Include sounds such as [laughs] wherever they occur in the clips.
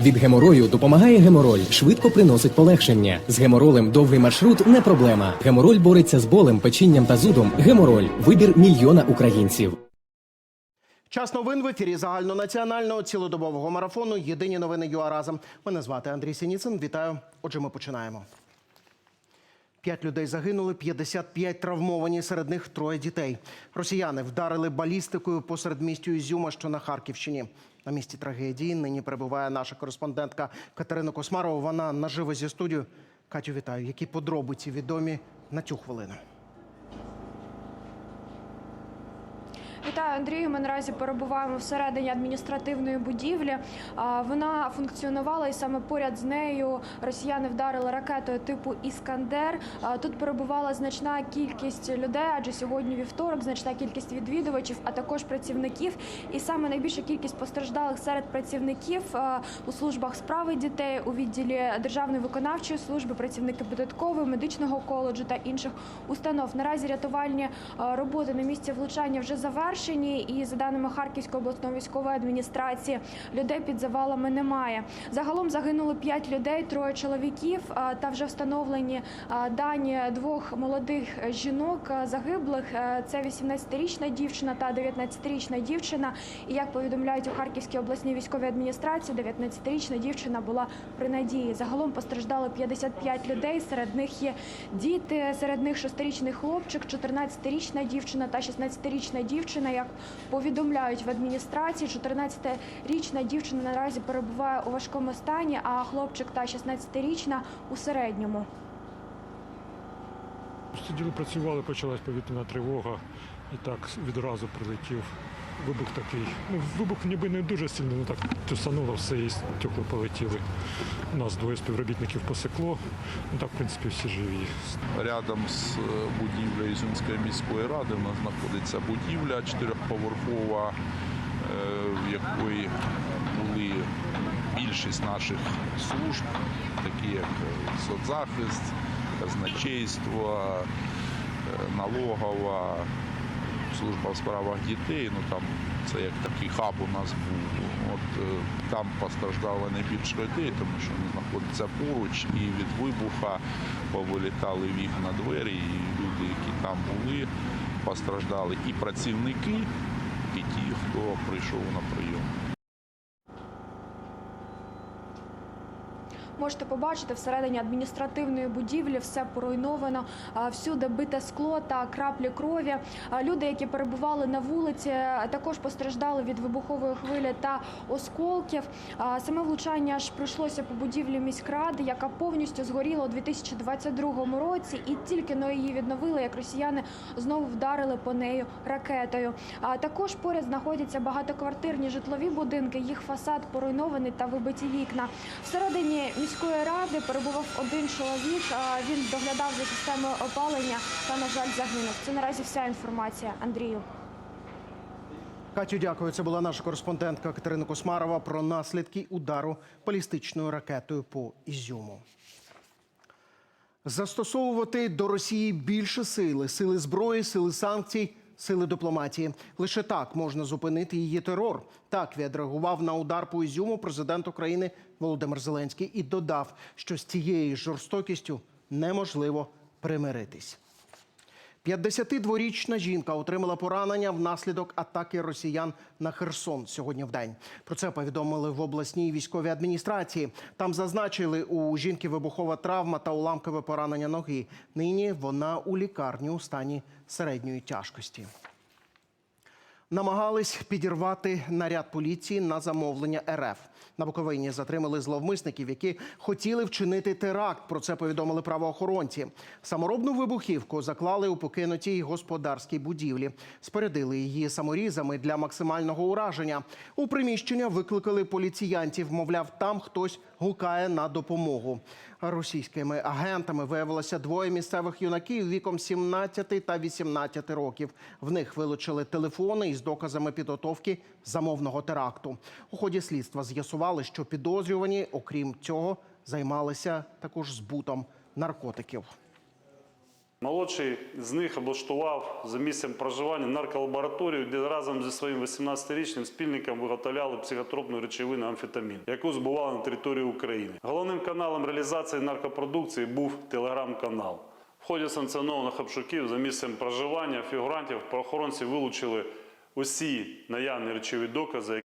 Від геморою допомагає гемороль, швидко приносить полегшення. З геморолем довгий маршрут не проблема. Гемороль бореться з болем, печінням та зудом. Гемороль вибір мільйона українців. Час новин в ефірі загальнонаціонального цілодобового марафону. Єдині новини ЮА разом. Мене звати Андрій Сініцин. Вітаю. Отже, ми починаємо. П'ять людей загинули, 55 травмовані, серед них троє дітей. Росіяни вдарили балістикою посеред містю Ізюма, що на Харківщині. На місці трагедії нині перебуває наша кореспондентка Катерина Космарова. Вона наживо зі студію. Катю, вітаю. Які подробиці відомі на цю хвилину? Вітаю, Андрію. Ми наразі перебуваємо всередині адміністративної будівлі. Вона функціонувала, і саме поряд з нею росіяни вдарили ракетою типу Іскандер. Тут перебувала значна кількість людей, адже сьогодні вівторок, значна кількість відвідувачів, а також працівників. І саме найбільша кількість постраждалих серед працівників у службах справи дітей, у відділі Державної виконавчої служби, працівники податкової, медичного коледжу та інших установ. Наразі рятувальні роботи на місці влучання вже завершені. І за даними Харківської обласної військової адміністрації, людей під завалами немає. Загалом загинуло 5 людей, троє чоловіків та вже встановлені дані двох молодих жінок загиблих. Е, Це 18-річна дівчина та 19-річна дівчина. І як повідомляють у Харківській обласній військовій адміністрації, 19-річна дівчина була при надії. Загалом постраждали 55 людей. Серед них є діти, серед них 6-річний хлопчик, 14-річна дівчина та 16-річна дівчина. Як повідомляють в адміністрації, 14-річна дівчина наразі перебуває у важкому стані, а хлопчик та 16-річна у середньому. Сиділи, працювали, почалась повітряна тривога, і так відразу прилетів. Вибух такий. Ну, вибух ніби не дуже сильний, ну так тюсануло все і стекла полетіли. У нас двоє співробітників посекло. Ну так, в принципі, всі живі. Рядом з е, будівлею Ізюмської міської ради у нас знаходиться будівля чотирьохповерхова, е, в якої були більшість наших служб, такі як е, соцзахист, казначейство, налогова, служба в справах дітей. Ну там це як такий хаб у нас був. От е, там постраждало найбільше людей, тому що вони знаходяться поруч, і від вибуха повилітали вікна двері, і люди, які там були, постраждали і працівники, і ті, хто прийшов на прийом. Можете побачити всередині адміністративної будівлі все поруйновано, всюди бите скло та краплі крові. Люди, які перебували на вулиці, також постраждали від вибухової хвилі та осколків. Саме влучання ж пройшлося по будівлі міськради, яка повністю згоріла у 2022 році, і тільки но її відновили, як росіяни знову вдарили по нею ракетою. А також поряд знаходяться багатоквартирні житлові будинки. Їх фасад поруйнований та вибиті вікна. Всередині міської ради перебував один чоловік. Він доглядав за системою опалення та, на жаль, загинув. Це наразі вся інформація. Андрію. Катю, дякую. Це була наша кореспондентка Катерина Космарова про наслідки удару балістичною ракетою по Ізюму. Застосовувати до Росії більше сили, сили зброї, сили санкцій, сили дипломатії. Лише так можна зупинити її терор. Так відреагував на удар по Ізюму президент України Володимир Зеленський і додав, що з цією жорстокістю неможливо примиритись. 52-річна жінка отримала поранення внаслідок атаки росіян на Херсон сьогодні в день. Про це повідомили в обласній військовій адміністрації. Там зазначили, у жінки вибухова травма та уламкове поранення ноги. Нині вона у лікарні у стані середньої тяжкості. Намагались підірвати наряд поліції на замовлення РФ. На Буковині затримали зловмисників, які хотіли вчинити теракт. Про це повідомили правоохоронці. Саморобну вибухівку заклали у покинутій господарській будівлі. Спорядили її саморізами для максимального ураження. У приміщення викликали поліціянтів. Мовляв, там хтось гукає на допомогу. Російськими агентами виявилося двоє місцевих юнаків віком 17 та 18 років. В них вилучили телефони із доказами підготовки замовного теракту. У ході слідства з'ясували, що підозрювані, окрім цього, займалися також збутом наркотиків. Молодший з них облаштував за місцем проживання нарколабораторію, де разом зі своїм 18-річним спільником виготовляли психотропну речовину амфетамін, яку збували на території України. Головним каналом реалізації наркопродукції був телеграм-канал. В ході санкціонованих обшуків за місцем проживання фігурантів правоохоронці вилучили усі наявні речові докази,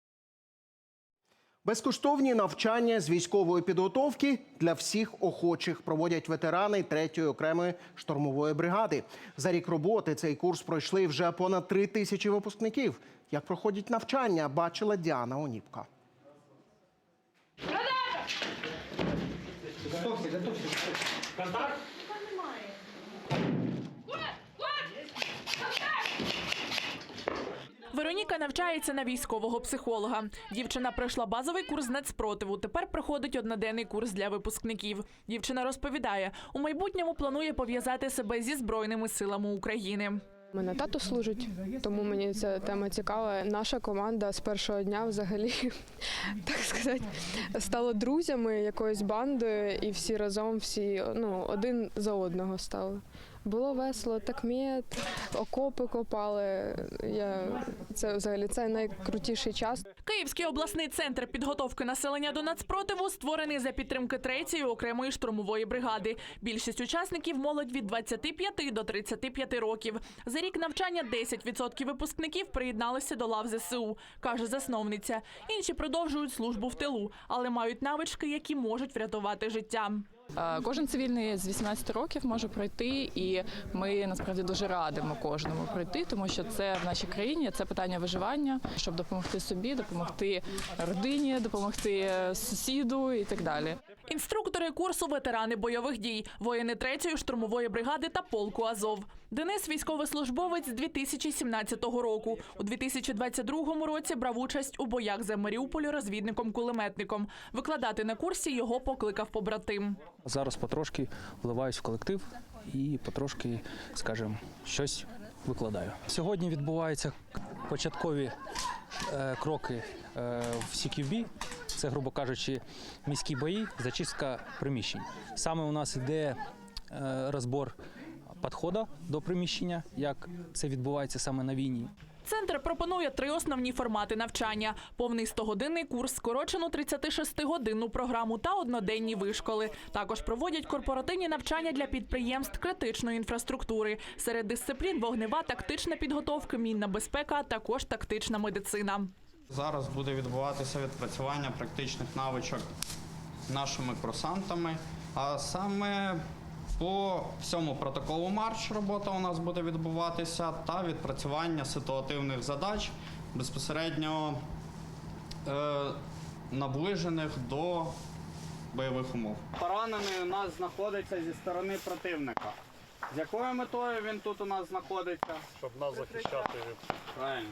Безкоштовні навчання з військової підготовки для всіх охочих проводять ветерани 3-ї окремої штурмової бригади. За рік роботи цей курс пройшли вже понад три тисячі випускників. Як проходять навчання, бачила Діана Оніпка. Вероніка навчається на військового психолога. Дівчина пройшла базовий курс нацпротиву. Тепер проходить одноденний курс для випускників. Дівчина розповідає, у майбутньому планує пов'язати себе зі збройними силами України. Мене тато служить, тому мені ця тема цікава. Наша команда з першого дня взагалі, [laughs] так сказати, стала друзями якоїсь банди, і всі разом, всі ну, один за одного стали. Було весело, так м'єт, окопи копали. Я це взагалі це найкрутіший час. Київський обласний центр підготовки населення до нацпротиву створений за підтримки третьої окремої штурмової бригади. Більшість учасників молодь від 25 до 35 років. За рік навчання 10% випускників приєдналися до лав ЗСУ, каже засновниця. Інші продовжують службу в тилу, але мають навички, які можуть врятувати життя. Е, Кожен цивільний з 18 років може пройти, і ми насправді дуже радимо кожному пройти, тому що це в нашій країні це питання виживання, щоб допомогти собі, допомогти родині, допомогти сусіду і так далі. Інструктори курсу ветерани бойових дій, воїни третьої штурмової бригади та полку Азов. Денис військовослужбовець з 2017 року. У 2022 році брав участь у боях за Маріуполь розвідником-кулеметником. Викладати на курсі його покликав побратим. Зараз потрошки вливаюсь в колектив і потрошки, скажімо, щось викладаю. Сьогодні відбуваються початкові е, кроки е, в CQB. Це, грубо кажучи, міські бої, зачистка приміщень. Саме у нас йде е, розбор підходу до приміщення, як це відбувається саме на війні. Центр пропонує три основні формати навчання: повний 100-годинний курс, скорочену 36-годинну програму та одноденні вишколи. Також проводять корпоративні навчання для підприємств критичної інфраструктури. Серед дисциплін вогнева, тактична підготовка, мінна безпека, а також тактична медицина. Зараз буде відбуватися відпрацювання практичних навичок нашими курсантами. А саме по всьому протоколу марш робота у нас буде відбуватися та відпрацювання ситуативних задач безпосередньо е, наближених до бойових умов. Поранений у нас знаходиться зі сторони противника. З якою метою він тут у нас знаходиться? щоб нас захищати від Правильно.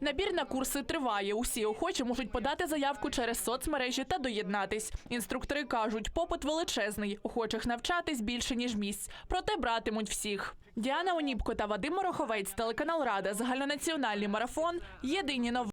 Набір на курси триває. Усі охочі можуть подати заявку через соцмережі та доєднатись. Інструктори кажуть, попит величезний, охочих навчатись більше ніж місць. Проте братимуть всіх. Діана Оніпко та Вадим Мороховець, телеканал Рада, загальнонаціональний марафон. Єдині новини.